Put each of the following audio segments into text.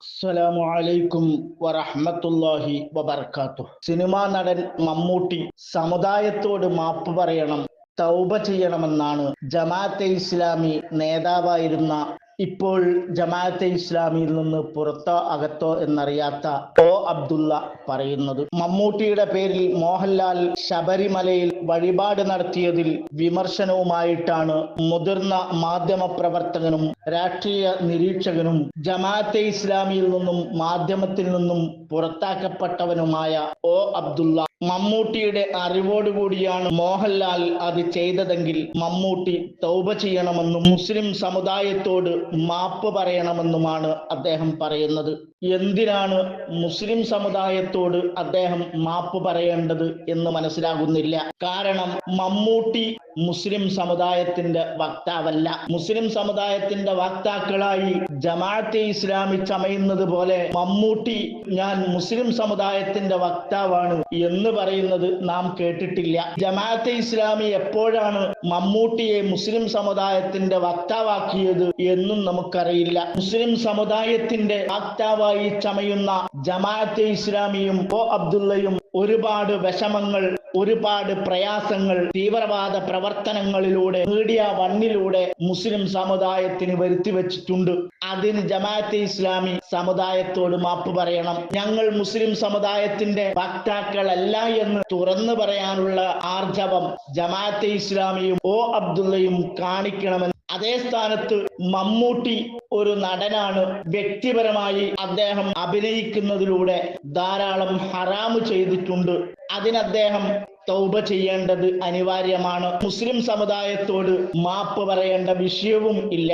അസ്സലാമു അലൈക്കും വറഹ്മത്തുള്ളാഹി വബർക്കാത്തു. സിനിമാ നടൻ മമ്മൂട്ടി സമുദായത്തോട് മാപ്പ് പറയണം തൗബ ചെയ്യണമെന്നാണ് ജമാഅത്തെ ഇസ്ലാമി നേതാവായിരുന്ന ഇപ്പോൾ ജമാഅത്തെ ഇസ്ലാമിയിൽ നിന്ന് പുറത്തോ അകത്തോ എന്നറിയാത്ത ഒ അബ്ദുള്ള പറയുന്നത്. മമ്മൂട്ടിയുടെ പേരിൽ മോഹൻലാൽ ശബരിമലയിൽ വഴിപാട് നടത്തിയതിൽ വിമർശനവുമായിട്ടാണ് മുതിർന്ന മാധ്യമ പ്രവർത്തകനും രാഷ്ട്രീയ നിരീക്ഷകനും ജമാഅത്തെ ഇസ്ലാമിയിൽ നിന്നും മാധ്യമത്തിൽ നിന്നും പുറത്താക്കപ്പെട്ടവനുമായ ഒ അബ്ദുള്ള. മമ്മൂട്ടിയുടെ അറിവോടുകൂടിയാണ് മോഹൻലാൽ അത് ചെയ്തതെങ്കിൽ മമ്മൂട്ടി തൗബ ചെയ്യണമെന്നും മുസ്ലിം സമുദായത്തോട് മാപ്പ് പറയണമെന്നുമാണ് അദ്ദേഹം പറയുന്നത്. എന്തിനാണ് മുസ്ലിം സമുദായത്തോട് അദ്ദേഹം മാപ്പ് പറയേണ്ടത് എന്ന് മനസ്സിലാകുന്നില്ല? കാരണം മമ്മൂട്ടി മുസ്ലിം സമുദായത്തിന്റെ വക്താവല്ല. മുസ്ലിം സമുദായത്തിന്റെ വക്താക്കളായി ജമാഅത്തെ ഇസ്ലാമി ചമയുന്നത് പോലെ മമ്മൂട്ടി ഞാൻ മുസ്ലിം സമുദായത്തിന്റെ വക്താവാണ് എന്ന് പറയുന്നത് നാം കേട്ടിട്ടില്ല. ജമാഅത്തെ ഇസ്ലാമി എപ്പോഴാണ് മമ്മൂട്ടിയെ മുസ്ലിം സമുദായത്തിന്റെ വക്താവാക്കിയത് എന്നും നമുക്കറിയില്ല. മുസ്ലിം സമുദായത്തിന്റെ വക്താവായി ചമയുന്ന ജമാഅത്തെ ഇസ്ലാമിയും ഒ അബ്ദുള്ളയും ഒരുപാട് വിഷമങ്ങൾ ഒരുപാട് പ്രയാസങ്ങൾ തീവ്രവാദ പ്രവർത്തനങ്ങളിലൂടെ മീഡിയ വണ്ണിലൂടെ മുസ്ലിം സമുദായത്തിന് വരുത്തി വെച്ചിട്ടുണ്ട്. അതിന് ജമാഅത്തെ ഇസ്ലാമി സമുദായത്തോട് മാപ്പ് പറയണം. ഞങ്ങൾ മുസ്ലിം സമുദായത്തിന്റെ വക്താക്കളല്ല എന്ന് തുറന്നു പറയാനുള്ള ആർജവം ജമാഅത്തെ ഇസ്ലാമിയും ഒ അബ്ദുള്ളയും കാണിക്കണമെന്ന് അതേ സ്ഥാനത്ത് മമ്മൂട്ടി ഒരു നടനാണ്. വ്യക്തിപരമായി അദ്ദേഹം അഭിനയിക്കുന്നതിലൂടെ ധാരാളം ഹറാമ് ചെയ്തിട്ടുണ്ട്. അതിന് അദ്ദേഹം തൗബ ചെയ്യേണ്ടത് അനിവാര്യമാണ്. മുസ്ലിം സമുദായത്തോട് മാപ്പ് പറയേണ്ട വിഷയവും ഇല്ല.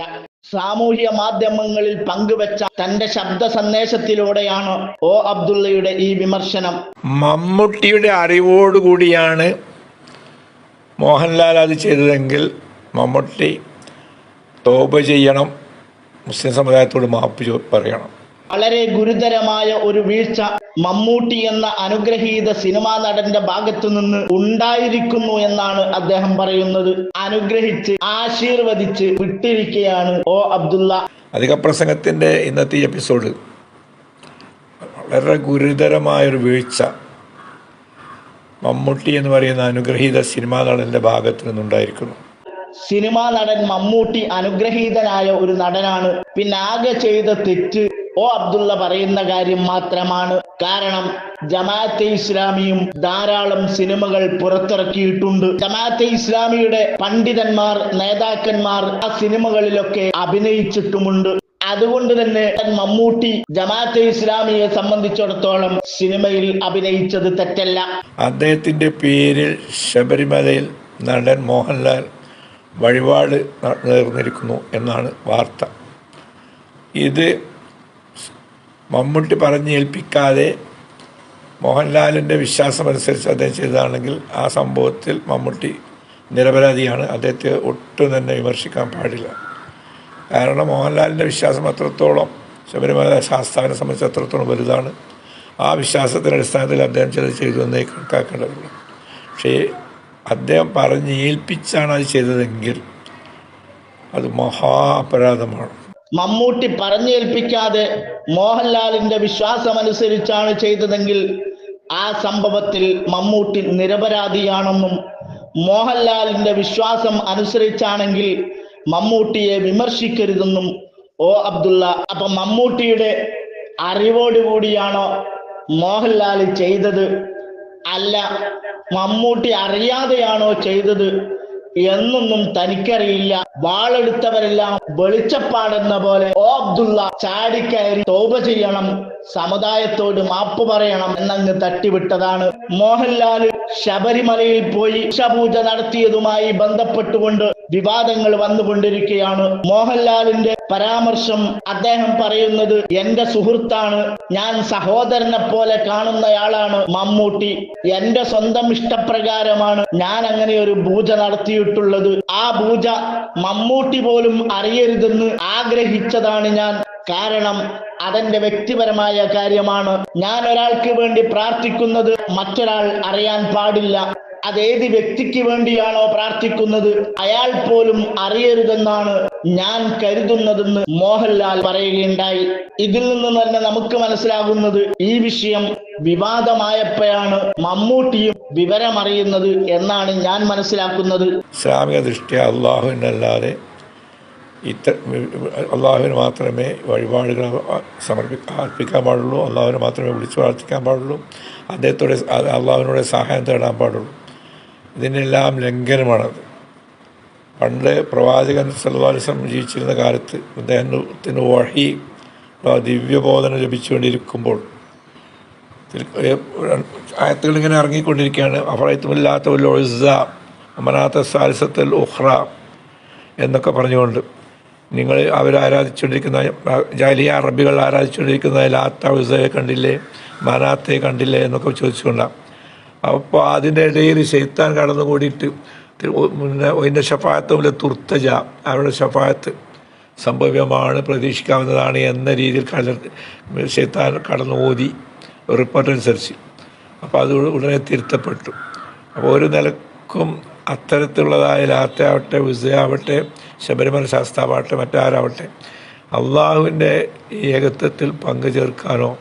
സാമൂഹ്യ മാധ്യമങ്ങളിൽ പങ്കുവച്ച തന്റെ ശബ്ദ സന്ദേശത്തിലൂടെയാണ് ഒ അബ്ദുള്ളയുടെ ഈ വിമർശനം. മമ്മൂട്ടിയുടെ അറിവോടുകൂടിയാണ് മോഹൻലാൽ അത് ചെയ്തതെങ്കിൽ മമ്മൂട്ടി തോപ ചെയ്യണം. മുസ്ലിം സമുദായത്തോട് മാപ്പ് പറയണം. വളരെ ഗുരുതരമായ ഒരു വീഴ്ച മമ്മൂട്ടി എന്ന അനുഗ്രഹീത സിനിമാ നടന്റെ ഭാഗത്തു നിന്ന് ഉണ്ടായിരിക്കുന്നു എന്നാണ് അദ്ദേഹം പറയുന്നത്. അനുഗ്രഹിച്ച് ആശീർവദിച്ച് വിട്ടിരിക്കുകയാണ് ഓ അബ്ദുള്ള. അധിക പ്രസംഗത്തിന്റെ ഇന്നത്തെ എപ്പിസോഡ് വളരെ ഗുരുതരമായൊരു വീഴ്ച. മമ്മൂട്ടി എന്ന് പറയുന്ന അനുഗ്രഹീത സിനിമാ നടന്റെ ഭാഗത്തു നിന്നുണ്ടായിരിക്കുന്നു. സിനിമാ നടൻ മമ്മൂട്ടി അനുഗ്രഹീതനായ ഒരു നടനാണ്. പിന്നെ ആകെ ചെയ്ത തെറ്റ് ഓ അബ്ദുള്ള പറയുന്ന കാര്യം മാത്രമാണ്. കാരണം ജമാഅത്തെ ഇസ്ലാമിയും ധാരാളം സിനിമകൾ പുറത്തിറക്കിയിട്ടുണ്ട്. ജമാഅത്തെ ഇസ്ലാമിയുടെ പണ്ഡിതന്മാർ നേതാക്കന്മാർ ആ സിനിമകളിലൊക്കെ അഭിനയിച്ചിട്ടുമുണ്ട്. അതുകൊണ്ട് തന്നെ മമ്മൂട്ടി ജമാഅത്തെ ഇസ്ലാമിയെ സംബന്ധിച്ചിടത്തോളം സിനിമയിൽ അഭിനയിച്ചത് തെറ്റല്ല. അദ്ദേഹത്തിന്റെ പേരിൽ ശബരിമലയിൽ നടൻ മോഹൻലാൽ വഴിപാട് നേർന്നിരിക്കുന്നു എന്നാണ് വാർത്ത. ഇത് മമ്മൂട്ടി പറഞ്ഞ് ഏൽപ്പിക്കാതെ മോഹൻലാലിന്റെ വിശ്വാസമനുസരിച്ച് അദ്ദേഹം ചെയ്തതാണെങ്കിൽ ആ സംഭവത്തിൽ മമ്മൂട്ടി നിരപരാധിയാണ്. അദ്ദേഹത്തെ ഒട്ടും തന്നെ വിമർശിക്കാൻ പാടില്ല. കാരണം മോഹൻലാലിന്റെ വിശ്വാസം അത്രത്തോളം ശബരിമല ശാസ്താവിനെ സംബന്ധിച്ച് അത്രത്തോളം വലുതാണ്. ആ വിശ്വാസത്തിന്റെ അടിസ്ഥാനത്തിൽ അദ്ദേഹം ചില ചെയ്തു എന്നേ കണക്കാക്കേണ്ടതുള്ളൂ. പക്ഷേ അദ്ദേഹം പറഞ്ഞ് ഏൽപ്പിച്ചാണ് അത് ചെയ്തതെങ്കിൽ അത് മഹാ അപരാധമാണ് മമ്മൂട്ടി പറഞ്ഞേൽപ്പിക്കാതെ മോഹൻലാലിന്റെ വിശ്വാസമനുസരിച്ചാണ് ചെയ്തതെങ്കിൽ ആ സംഭവത്തിൽ മമ്മൂട്ടി നിരപരാധിയാണെന്നും മോഹൻലാലിന്റെ വിശ്വാസം അനുസരിച്ചാണെങ്കിൽ മമ്മൂട്ടിയെ വിമർശിക്കരുതെന്നും ഓ അബ്ദുള്ള. അപ്പൊ മമ്മൂട്ടിയുടെ അറിവോടുകൂടിയാണോ മോഹൻലാൽ ചെയ്തത്? അല്ല മമ്മൂട്ടി അറിയാതെയാണോ ചെയ്തത് എന്നൊന്നും തനിക്കറിയില്ല. വാളെടുത്തവരെല്ലാം വെളിച്ചപ്പാടെന്ന പോലെ ഓ അബ്ദുള്ള ചാടിക്കയറി തോപ ചെയ്യണം സമുദായത്തോട് മാപ്പ് പറയണം എന്നങ്ങ് തട്ടിവിട്ടതാണ്. മോഹൻലാൽ ശബരിമലയിൽ പോയി ഉഷപൂജ നടത്തിയതുമായി ബന്ധപ്പെട്ടുകൊണ്ട് വിവാദങ്ങൾ വന്നുകൊണ്ടിരിക്കുകയാണ്. മോഹൻലാലിന്റെ പരാമർശം അദ്ദേഹം പറയുന്നത് എന്റെ സുഹൃത്താണ് ഞാൻ സഹോദരനെ പോലെ കാണുന്നയാളാണ് മമ്മൂട്ടി. എന്റെ സ്വന്തം ഇഷ്ടപ്രകാരമാണ് ഞാൻ അങ്ങനെ ഒരു പൂജ നടത്തിയിട്ടുള്ളത്. ആ പൂജ മമ്മൂട്ടി പോലും അറിയരുതെന്ന് ആഗ്രഹിച്ചതാണ് ഞാൻ. കാരണം അതെന്റെ വ്യക്തിപരമായ കാര്യമാണ്. ഞാൻ ഒരാൾക്ക് വേണ്ടി പ്രാർത്ഥിക്കുന്നത് മറ്റൊരാൾ അറിയാൻ പാടില്ല. അതേത് വ്യക്തിക്ക് വേണ്ടിയാണോ പ്രാർത്ഥിക്കുന്നത്? അയാൾ പോലും അറിയരുതെന്നാണ് ഞാൻ കരുതുന്നതെന്ന് മോഹൻലാൽ പറയുകയുണ്ടായി. ഇതിൽ നിന്ന് തന്നെ നമുക്ക് മനസ്സിലാകുന്നത് ഈ വിഷയം വിവാദമായപ്പോഴാണ് മമ്മൂട്ടിയും വിവരമറിയുന്നത് എന്നാണ് ഞാൻ മനസ്സിലാക്കുന്നത്. ഇസ്ലാമിക ദൃഷ്ടി അള്ളാഹുവിനല്ലാതെ ഇത്ര അള്ളാഹുവിന് മാത്രമേ വഴിപാടുകൾ സമർപ്പി അർപ്പിക്കാൻ പാടുള്ളൂ. അള്ളാഹുവിനെ മാത്രമേ വിളിച്ചു പ്രാർത്ഥിക്കാൻ പാടുള്ളൂ. അദ്ദേഹത്തോടെ അള്ളാഹുവിനോട് സഹായം തേടാൻ പാടുള്ളൂ. ഇതിനെല്ലാം ലംഘനമാണത്. പണ്ട് പ്രവാചകൻ സല്ലാസ്ലം ജീവിച്ചിരുന്ന കാലത്ത് അദ്ദേഹത്തിന് വഴി ദിവ്യബോധനം ലഭിച്ചുകൊണ്ടിരിക്കുമ്പോൾ ആയത്തുകൾ ഇങ്ങനെ ഇറങ്ങിക്കൊണ്ടിരിക്കുകയാണ്. അഫറൈത്തുമില്ലാത്ത ഒരു ഒഴുസ അമനാത്ത സാലിസത്തൽ ഉഹ്റ എന്നൊക്കെ പറഞ്ഞുകൊണ്ട് നിങ്ങൾ അവർ ആരാധിച്ചുകൊണ്ടിരിക്കുന്ന ജാലിയ അറബികൾ ആരാധിച്ചുകൊണ്ടിരിക്കുന്ന ലാത്ത ഉസയെ കണ്ടില്ലേ മനാത്തെ കണ്ടില്ലേ എന്നൊക്കെ ചോദിച്ചുകൊണ്ടാണ്. അപ്പോൾ അതിന്റെ ഇടയിൽ ശൈത്താൻ കടന്നു കൂടിയിട്ട് പിന്നെ അതിന്റെ ഷഫായത്ത് പോലെ തുർത്തജ അവരുടെ ഷഫായത്ത് സംഭവ്യമാണ് പ്രതീക്ഷിക്കാവുന്നതാണ് എന്ന രീതിയിൽ കല ശൈത്താൻ കടന്നു ഓതി റിപ്പോർട്ട് അനുസരിച്ച്. അപ്പോൾ അത് ഉടനെ തിരുത്തപ്പെട്ടു. അപ്പോൾ ഒരു നിലക്കും അത്തരത്തിലുള്ളതായ ലാത്തയാവട്ടെ വിസയാവട്ടെ ശബരിമല ശാസ്താവട്ടെ മറ്റാരാവട്ടെ അള്ളാഹുവിന്റെ ഏകത്വത്തിൽ പങ്കു ചേർക്കാനോ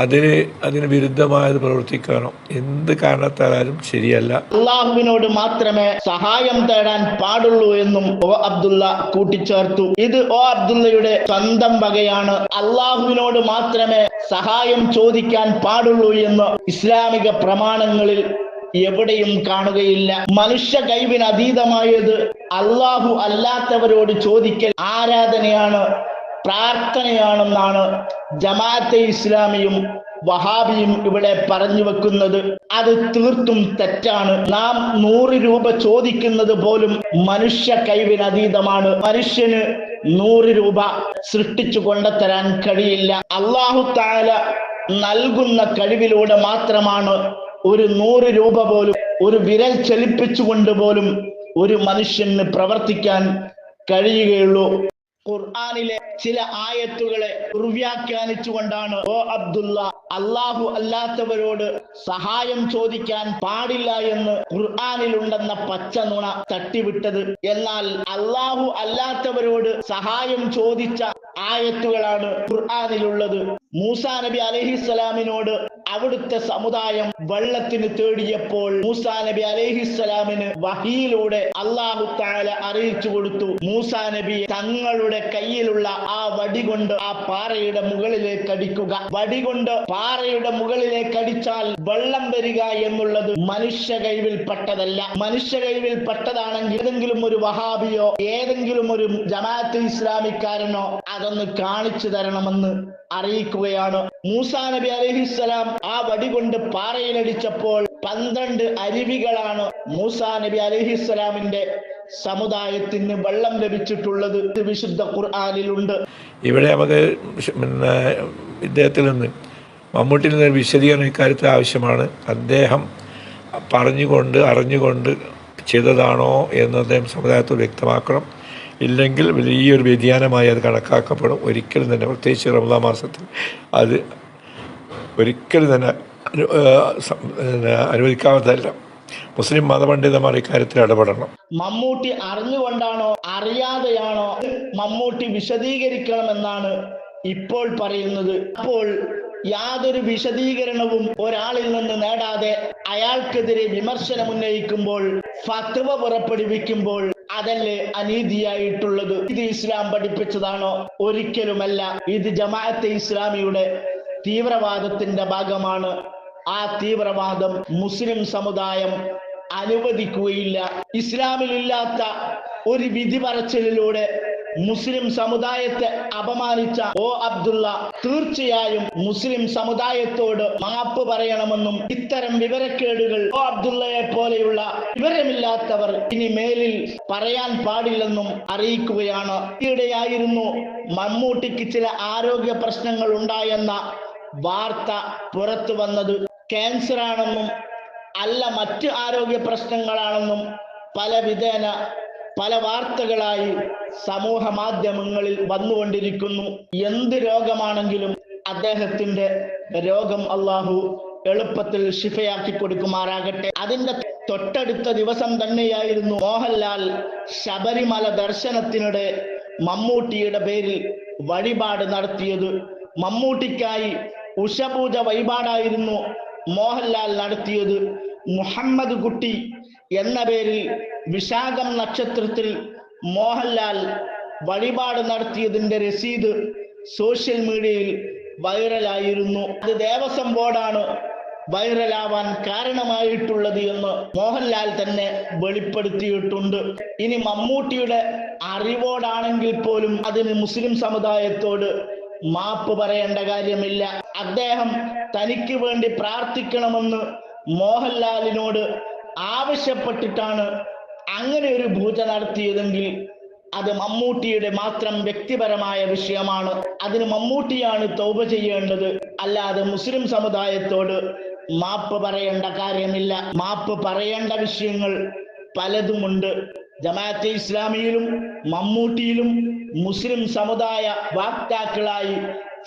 അതിന് അതിന് വിരുദ്ധമായത് പ്രവർത്തിക്കാനോ എന്ത് കാരണത്താലും ശരിയല്ല. അള്ളാഹുവിനോട് മാത്രമേ സഹായം തേടാൻ പാടുള്ളൂ എന്നും ഓ അബ്ദുള്ള കൂട്ടിച്ചേർത്തു. ഇത് ഓ അബ്ദുള്ളയുടെ സ്വന്തം വകയാണ്. അള്ളാഹുവിനോട് മാത്രമേ സഹായം ചോദിക്കാൻ പാടുള്ളൂ എന്ന് ഇസ്ലാമിക പ്രമാണങ്ങളിൽ എവിടെയും കാണുകയില്ല. മനുഷ്യ കഴിവിന് അതീതമായത് അള്ളാഹു അല്ലാത്തവരോട് ചോദിക്കൽ ആരാധനയാണ്. പ്രാർത്ഥനയാണെന്നാണ് ജമാഅത്തെ ഇസ്ലാമിയും വഹാബിയും ഇവിടെ പറഞ്ഞു വെക്കുന്നത്. അത് തീർത്തും തെറ്റാണ്. നാം നൂറ് രൂപ ചോദിക്കുന്നത് പോലും മനുഷ്യ കൈവിനതീതമാണ് മനുഷ്യന് നൂറ് രൂപ സൃഷ്ടിച്ചു കൊണ്ടുതരാൻ കഴിയില്ല. അള്ളാഹു താല നൽകുന്ന കഴിവിലൂടെ മാത്രമാണ് ഒരു നൂറ് രൂപ പോലും ഒരു വിരൽ ചലിപ്പിച്ചുകൊണ്ട് പോലും ഒരു മനുഷ്യന് പ്രവർത്തിക്കാൻ കഴിയുകയുള്ളൂ. ഖുർആാനിലെ ചില ആയത്തുകളെ ദുർവ്യാഖ്യാനിച്ചുകൊണ്ടാണ് ഓ അബ്ദുള്ള അള്ളാഹു അല്ലാത്തവരോട് സഹായം ചോദിക്കാൻ പാടില്ല എന്ന് ഖുർആാനിലുണ്ടെന്ന പച്ച നുണ തട്ടിവിട്ടത്. എന്നാൽ അള്ളാഹു അല്ലാത്തവരോട് സഹായം ചോദിച്ച ആയത്തുകളാണ് ഖുർആാനിലുള്ളത്. മൂസാ നബി അലഹിസ്സലാമിനോട് അവിടുത്തെ സമുദായം വെള്ളത്തിന് തേടിയപ്പോൾ മൂസാ നബി അലഹിസ്സലാമിന് വഹിയിലൂടെ അള്ളാഹു താല അറിയിച്ചു കൊടുത്തു. മൂസാ നബി തങ്ങളുടെ കയ്യിലുള്ള ആ വടി കൊണ്ട് ആ പാറയുടെ മുകളിലേക്ക് അടിക്കുക. വടി കൊണ്ട് പാറയുടെ മുകളിലേക്ക് അടിച്ചാൽ വെള്ളം വരിക എന്നുള്ളത് മനുഷ്യ കഴിവിൽപ്പെട്ടതല്ല മനുഷ്യ കഴിവിൽപ്പെട്ടതാണെങ്കിൽ ഏതെങ്കിലും ഒരു വഹാബിയോ ഏതെങ്കിലും ഒരു ജമാഅത്ത് ഇസ്ലാമിക്കാരനോ അതൊന്ന് കാണിച്ചു തരണമെന്ന് അറിയിക്കുകയാണ്. മൂസാ നബി അലഹിസ്സലാം ആ വടി കൊണ്ട് പാറയിലടിച്ചപ്പോൾ പന്ത്രണ്ട് അരുവികളാണ് മൂസാ നബി അലഹിസ്സലാമിന്റെ സമുദായത്തിന് വെള്ളം ലഭിച്ചിട്ടുള്ളത്. വിശുദ്ധ ഖുർആാനിലുണ്ട്. ഇവിടെ നമുക്ക് പിന്നെ ഇദ്ദേഹത്തിൽ നിന്ന് മമ്മൂട്ടിയിൽ നിന്ന് വിശദീകരണം ഇക്കാര്യത്തിൽ ആവശ്യമാണ്. അദ്ദേഹം പറഞ്ഞുകൊണ്ട് അറിഞ്ഞുകൊണ്ട് ചെയ്തതാണോ എന്ന് അദ്ദേഹം സമുദായത്തോട് വ്യക്തമാക്കണം. ഇല്ലെങ്കിൽ വലിയൊരു വ്യതിയാനമായി അത് കണക്കാക്കപ്പെടും. ഒരിക്കലും തന്നെ പ്രത്യേകിച്ച് റമദാ മാസത്തിൽ. അത് ഒരിക്കലും തന്നെ അനുവദിക്കാവുന്നതല്ല. മുസ്ലിം മതപണ്ഡിതന്മാർ ഇക്കാര്യത്തിൽ ഇടപെടണം. മമ്മൂട്ടി അറിഞ്ഞുകൊണ്ടാണോ അറിയാതെയാണോ മമ്മൂട്ടി വിശദീകരിക്കണമെന്നാണ് ഇപ്പോൾ പറയുന്നത്. അപ്പോൾ യാതൊരു വിശദീകരണവും ഒരാളിൽ നിന്ന് നേടാതെ അയാൾക്കെതിരെ വിമർശനം ഉന്നയിക്കുമ്പോൾ ഫത്വ പുറപ്പെടുവിക്കുമ്പോൾ അതല്ലേ അനീതിയായിട്ടുള്ളത്? ഇത് ഇസ്ലാം പഠിപ്പിച്ചതാണോ? ഒരിക്കലുമല്ല. ഇത് ജമാഅത്തെ ഇസ്ലാമിയുടെ തീവ്രവാദത്തിന്റെ ഭാഗമാണ്. ആ തീവ്രവാദം മുസ്ലിം സമുദായം അനുവദിക്കുകയില്ല. ഇസ്ലാമിലില്ലാത്ത ഒരു വിധി പറച്ചിലിലൂടെ മുസ്ലിം സമുദായത്തെ അപമാനിച്ച ഓ അബ്ദുള്ള തീർച്ചയായും മുസ്ലിം സമുദായത്തോട് മാപ്പ് പറയണമെന്നും ഇത്തരം വിവരക്കേടുകൾ ഓ അബ്ദുള്ളയെ പോലെയുള്ള വിവരമില്ലാത്തവർ ഇനി മേലിൽ പറയാൻ പാടില്ലെന്നും അറിയിക്കുകയാണ്. ഈയിടെയായിരുന്നു മമ്മൂട്ടിക്ക് ചില ആരോഗ്യ പ്രശ്നങ്ങൾ ഉണ്ടായെന്ന വാർത്ത പുറത്തു വന്നത്. ക്യാൻസർ ആണെന്നും അല്ല മറ്റ് ആരോഗ്യ പ്രശ്നങ്ങളാണെന്നും പല വിധേന പല വാർത്തകളായി സമൂഹ മാധ്യമങ്ങളിൽ വന്നുകൊണ്ടിരിക്കുന്നു. എന്ത് രോഗമാണെങ്കിലും അദ്ദേഹത്തിന്റെ രോഗം അള്ളാഹു എളുപ്പത്തിൽ ശിഫയാക്കി കൊടുക്കുമാറാകട്ടെ. അതിന്റെ തൊട്ടടുത്ത ദിവസം തന്നെയായിരുന്നു മോഹൻലാൽ ശബരിമല ദർശനത്തിനിടെ മമ്മൂട്ടിയുടെ പേരിൽ വഴിപാട് നടത്തിയത്. മമ്മൂട്ടിക്കായി ഉഷപൂജ വഴിപാടായിരുന്നു മോഹൻലാൽ നടത്തിയത്. മുഹമ്മദ് കുട്ടി എന്ന പേരിൽ വിശാഖം നക്ഷത്രത്തിൽ മോഹൻലാൽ വഴിപാട് നടത്തിയതിന്റെ രസീത് സോഷ്യൽ മീഡിയയിൽ വൈറലായിരുന്നു. അത് ദേവസ്വം ബോർഡാണ് വൈറലാവാൻ കാരണമായിട്ടുള്ളത് എന്ന് മോഹൻലാൽ തന്നെ വെളിപ്പെടുത്തിയിട്ടുണ്ട്. ഇനി മമ്മൂട്ടിയുടെ അറിവോടാണെങ്കിൽ പോലും അതിന് മുസ്ലിം സമുദായത്തോട് മാപ്പ് പറയേണ്ട കാര്യമില്ല. അദ്ദേഹം തനിക്ക് വേണ്ടി പ്രാർത്ഥിക്കണമെന്ന് മോഹൻലാലിനോട് ആവശ്യപ്പെട്ടിട്ടാണ് അങ്ങനെ ഒരു പൂജ നടത്തിയതെങ്കിൽ അത് മമ്മൂട്ടിയുടെ മാത്രം വ്യക്തിപരമായ വിഷയമാണ്. അതിന് മമ്മൂട്ടിയാണ് തൗബ ചെയ്യേണ്ടത്. അല്ലാതെ മുസ്ലിം സമുദായത്തോട് മാപ്പ് പറയേണ്ട കാര്യമില്ല. മാപ്പ് പറയേണ്ട വിഷയങ്ങൾ പലതുമുണ്ട്. ജമാഅത്തെ ഇസ്ലാമിയിലും മമ്മൂട്ടിയിലും മുസ്ലിം സമുദായ വാക്താക്കളായി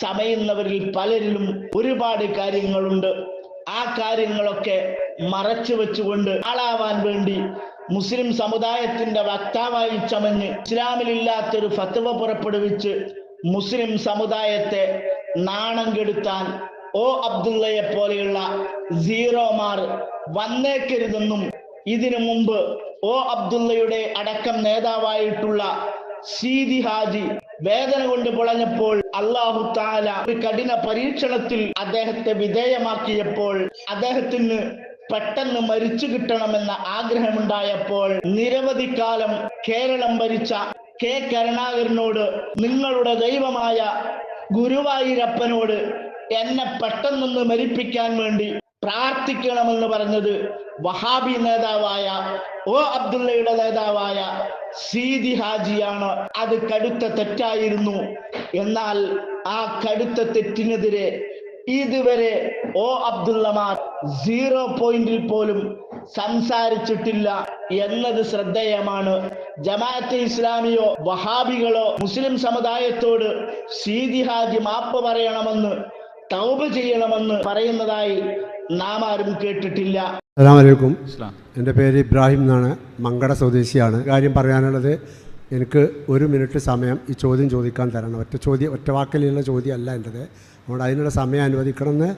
ചമയുന്നവരിൽ പലരിലും ഒരുപാട് കാര്യങ്ങളുണ്ട്. ആ കാര്യങ്ങളൊക്കെ മറച്ചു വെച്ചുകൊണ്ട് ആളാവാൻ വേണ്ടി മുസ്ലിം സമുദായത്തിന്റെ വക്താവായി ചമഞ്ഞ് ഇസ്ലാമിലില്ലാത്തൊരു ഫത്വ പുറപ്പെടുവിച്ച് മുസ്ലിം സമുദായത്തെ നാണം കെടുത്താൻ ഓ അബ്ദുള്ളയെ പോലെയുള്ള സീറോമാർ വന്നേക്കരുതെന്നും ഇതിനു മുമ്പ് ഓ അബ്ദുള്ളയുടെ അടക്കം നേതാവായിട്ടുള്ള സീതി ഹാജി വേദന കൊണ്ട് പൊളഞ്ഞപ്പോൾ അള്ളാഹു താല ഒരു കഠിന പരീക്ഷണത്തിൽ അദ്ദേഹത്തെ വിധേയമാക്കിയപ്പോൾ അദ്ദേഹത്തിന് പെട്ടെന്ന് മരിച്ചു കിട്ടണമെന്ന ആഗ്രഹമുണ്ടായപ്പോൾ നിരവധി കാലം കേരളം ഭരിച്ച കെ കരുണാകരനോട് നിങ്ങളുടെ ദൈവമായ ഗുരുവായൂരപ്പനോട് എന്നെ പെട്ടെന്നൊന്ന് മരിപ്പിക്കാൻ വേണ്ടി പ്രാർത്ഥിക്കണമെന്ന് പറഞ്ഞത് വഹാബി നേതാവായ ഓ അബ്ദുള്ളയുടെ നേതാവായ സീതി ഹാജിയാണ്. അത് കടുത്ത തെറ്റായിരുന്നു. എന്നാൽ ആ കടുത്ത തെറ്റിനെതിരെ ഇതുവരെ ഓ അബ്ദുള്ളമാർ സീറോ പോയിന്റിൽ പോലും സംസാരിച്ചിട്ടില്ല എന്നത് ശ്രദ്ധേയമാണ്. ജമാഅത്തെ ഇസ്ലാമിയോ വഹാബികളോ മുസ്ലിം സമുദായത്തോട് സീതിഹാജി മാപ്പ് പറയണമെന്ന് തൗബ ചെയ്യണമെന്ന് പറയുന്നതായി നാം ആരും കേട്ടിട്ടില്ല. അസ്സാമലൈക്കും എന്റെ പേര് ഇബ്രാഹിം എന്നാണ്. മങ്കട സ്വദേശിയാണ്. കാര്യം പറയാനുള്ളത് എനിക്ക് ഒരു മിനിറ്റ് സമയം ഈ ചോദ്യം ചോദിക്കാൻ തരണം. ഒറ്റ ചോദ്യം ഒറ്റ വാക്കിലുള്ള ചോദ്യമല്ല എന്റെത്. അതുകൊണ്ട് അതിനുള്ള സമയം അനുവദിക്കണമെന്ന്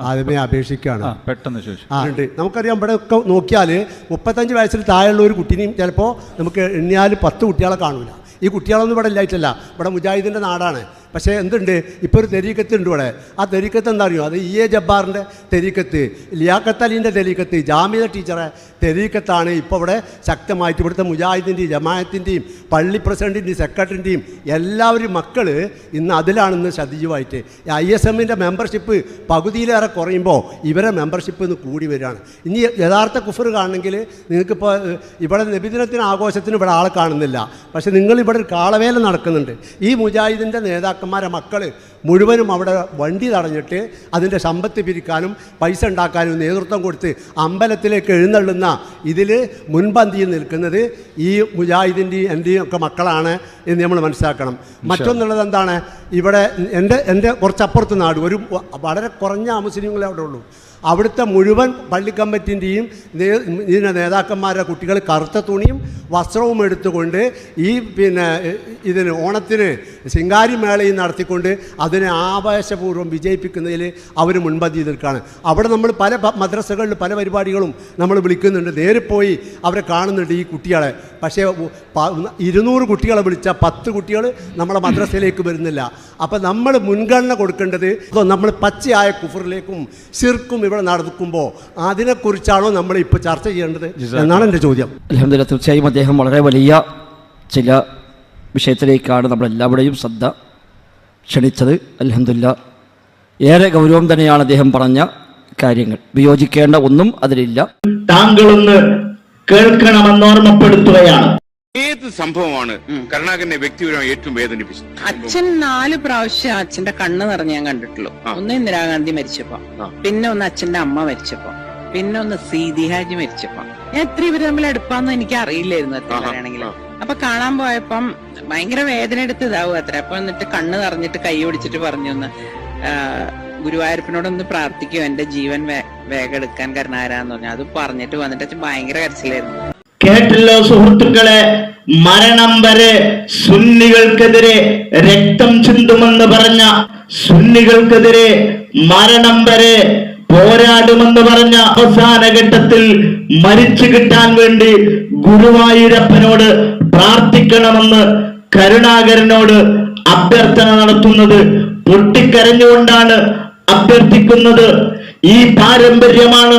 ആദ്യമേ അപേക്ഷിക്കുകയാണ്. പെട്ടെന്ന് ആ ഉണ്ട്. നമുക്കറിയാം ഇവിടെ ഒക്കെ നോക്കിയാൽ മുപ്പത്തഞ്ച് വയസ്സിൽ താഴെയുള്ള ഒരു കുട്ടീനെയും ചിലപ്പോൾ നമുക്ക് എണ്ണിയാൽ പത്ത് കുട്ടികളെ കാണൂല. ഈ കുട്ടികളൊന്നും ഇവിടെ ഇല്ലായിട്ടല്ല. ഇവിടെ മുജാഹിദിന്റെ നാടാണ്. പക്ഷേ എന്തുണ്ട്? ഇപ്പോൾ ഒരു തെരീക്കത്ത് ഉണ്ട് ഇവിടെ. ആ തെരീക്കത്ത് എന്താ അറിയോ? അത് ഇ എ ജബ്ബാറിന്റെ തെരീക്കത്ത്. ലിയാക്കത്ത് അലീന്റെ തെരീക്കത്ത്. ജാമ്യ ടീച്ചറെ തെരീക്കത്താണ് ഇപ്പോൾ ഇവിടെ ശക്തമായിട്ട് ഇവിടുത്തെ മുജാഹിദിന്റെയും ജമായത്തിന്റെയും പള്ളി പ്രസിഡന്റിന്റെയും സെക്രട്ടറിന്റെയും എല്ലാവരും മക്കൾ ഇന്ന് അതിലാണെന്ന് സജീവമായിട്ട് ഐ എസ് എമ്മിന്റെ മെമ്പർഷിപ്പ് പകുതിയിലേറെ കുറയുമ്പോൾ ഇവരെ മെമ്പർഷിപ്പ് ഇന്ന് കൂടി വരികയാണ്. ഇനി യഥാർത്ഥ കുഫർ കാണണമെങ്കിൽ നിങ്ങൾക്കിപ്പോൾ ഇവിടെ നബിദിനത്തിന് ആഘോഷത്തിന് ഇവിടെ ആളെ കാണുന്നില്ല. പക്ഷേ നിങ്ങൾ ഇവിടെ ഒരു കാളവേല നടക്കുന്നുണ്ട്. ഈ മുജാഹിദിന്റെ നേതാക്കന്മാരെ മക്കൾ മുഴുവനും അവിടെ വണ്ടി തടഞ്ഞിട്ട് അതിന്റെ സമ്പത്ത് പിരിക്കാനും പൈസ ഉണ്ടാക്കാനും നേതൃത്വം കൊടുത്ത് അമ്പലത്തിലേക്ക് എഴുന്നള്ളുന്ന ഇതിൽ മുൻപന്തിയിൽ നിൽക്കുന്നത് ഈ മുജാഹിദിന്റെയും എന്റെയും ഒക്കെ മക്കളാണ് എന്ന് നമ്മൾ മനസ്സിലാക്കണം. മറ്റൊന്നുള്ളത് എന്താണ്? ഇവിടെ എന്റെ എന്റെ കുറച്ചപ്പുറത്ത് നാട് ഒരു വളരെ കുറഞ്ഞ മുസ്ലിങ്ങളെ അവിടെ ഉള്ളൂ. അവിടുത്തെ മുഴുവൻ പള്ളി കമ്മിറ്റിന്റെയും ഇതിന്റെ നേതാക്കന്മാരുടെ കുട്ടികൾ കറുത്ത തുണിയും വസ്ത്രവും എടുത്തുകൊണ്ട് ഈ പിന്നെ ഇതിന് ഓണത്തിന് ശിങ്കാരി മേളയും നടത്തിക്കൊണ്ട് അതിനെ ആവേശപൂർവം വിജയിപ്പിക്കുന്നതിൽ അവർ മുൻപന്തി നിൽക്കുകയാണ്. അവിടെ നമ്മൾ പല മദ്രസകളിൽ പല പരിപാടികളും നമ്മൾ വിളിക്കുന്നുണ്ട്. നേരെ പോയി അവരെ കാണുന്നുണ്ട് ഈ കുട്ടികളെ. പക്ഷേ ഇരുന്നൂറ് കുട്ടികളെ വിളിച്ച പത്ത് കുട്ടികൾ നമ്മളെ മദ്രസയിലേക്ക് വരുന്നില്ല. അപ്പം നമ്മൾ മുൻഗണന കൊടുക്കേണ്ടത് നമ്മൾ പച്ചയായ കുഫറിലേക്കും സിർക്കും ഇവിടെ നടക്കുമ്പോൾ അതിനെക്കുറിച്ചാണോ നമ്മൾ ഇപ്പോൾ ചർച്ച ചെയ്യേണ്ടത് എന്നാണ് എന്റെ ചോദ്യം. അലഹമില്ല തീർച്ചയായും അദ്ദേഹം വളരെ വലിയ ചില വിഷയത്തിലേക്കാണ് നമ്മളെല്ലാവരുടെയും ശ്രദ്ധ ക്ഷണിച്ചത്. അലഹമില്ല ഏറെ ഗൗരവം തന്നെയാണ് അദ്ദേഹം പറഞ്ഞ കാര്യങ്ങൾ. വിയോജിക്കേണ്ട ഒന്നും അതിലില്ല. താങ്കളൊന്ന് കേൾക്കണമെന്ന് ഓർമ്മപ്പെടുത്തുകയാണ്. ഏത് സംഭവമാണ് കരുണാകരനെ വ്യക്തിപരമായി ഏറ്റവും വേദനിപ്പിച്ചത്? അച്ഛൻ നാല് പ്രാവശ്യം അച്ഛന്റെ കണ്ണ് നിറഞ്ഞ് ഞാൻ കണ്ടിട്ടുള്ളൂ. ഒന്ന് ഇന്ദിരാഗാന്ധി മരിച്ചപ്പോ പിന്നെ ഒന്ന് അച്ഛന്റെ അമ്മ മരിച്ചപ്പോ പിന്നെ ഒന്ന് സീതി ഹാജി മരിച്ചപ്പോ. ഞാൻ എത്ര ഇവർ തമ്മിൽ അടുപ്പാന്ന് എനിക്ക് അറിയില്ലായിരുന്നു അത്ര ആണെങ്കിൽ അപ്പൊ കാണാൻ പോയപ്പം ഭയങ്കര വേദന എടുത്ത് ഇതാവും അത്ര. അപ്പൊ എന്നിട്ട് കണ്ണ് നിറഞ്ഞിട്ട് കൈ പിടിച്ചിട്ട് പറഞ്ഞു ഒന്ന് ഗുരുവായൂരപ്പനോടൊന്ന് പ്രാർത്ഥിക്കും എന്റെ ജീവൻ വേഗം എടുക്കാൻ കരുണാരാന്ന് പറഞ്ഞു. അത് പറഞ്ഞിട്ട് വന്നിട്ട് അച്ഛൻ ഭയങ്കര കരച്ചിലായിരുന്നു. കേട്ടല്ലോ സുഹൃത്തുക്കളെ മരണം വരെ സുന്നികൾക്കെതിരെ രക്തം ചിന്തുമെന്ന് പറഞ്ഞ സുന്നികൾക്കെതിരെ മരണം വരെ പോരാടുമെന്ന് പറഞ്ഞ അവസാന ഘട്ടത്തിൽ മരിച്ചു കിട്ടാൻ വേണ്ടി ഗുരുവായൂരപ്പനോട് പ്രാർത്ഥിക്കണമെന്ന് കരുണാകരനോട് അഭ്യർത്ഥന നടത്തുന്നത് പൊട്ടിക്കരഞ്ഞുകൊണ്ടാണ് അഭ്യർത്ഥിക്കുന്നത്. ഈ പാരമ്പര്യമാണ്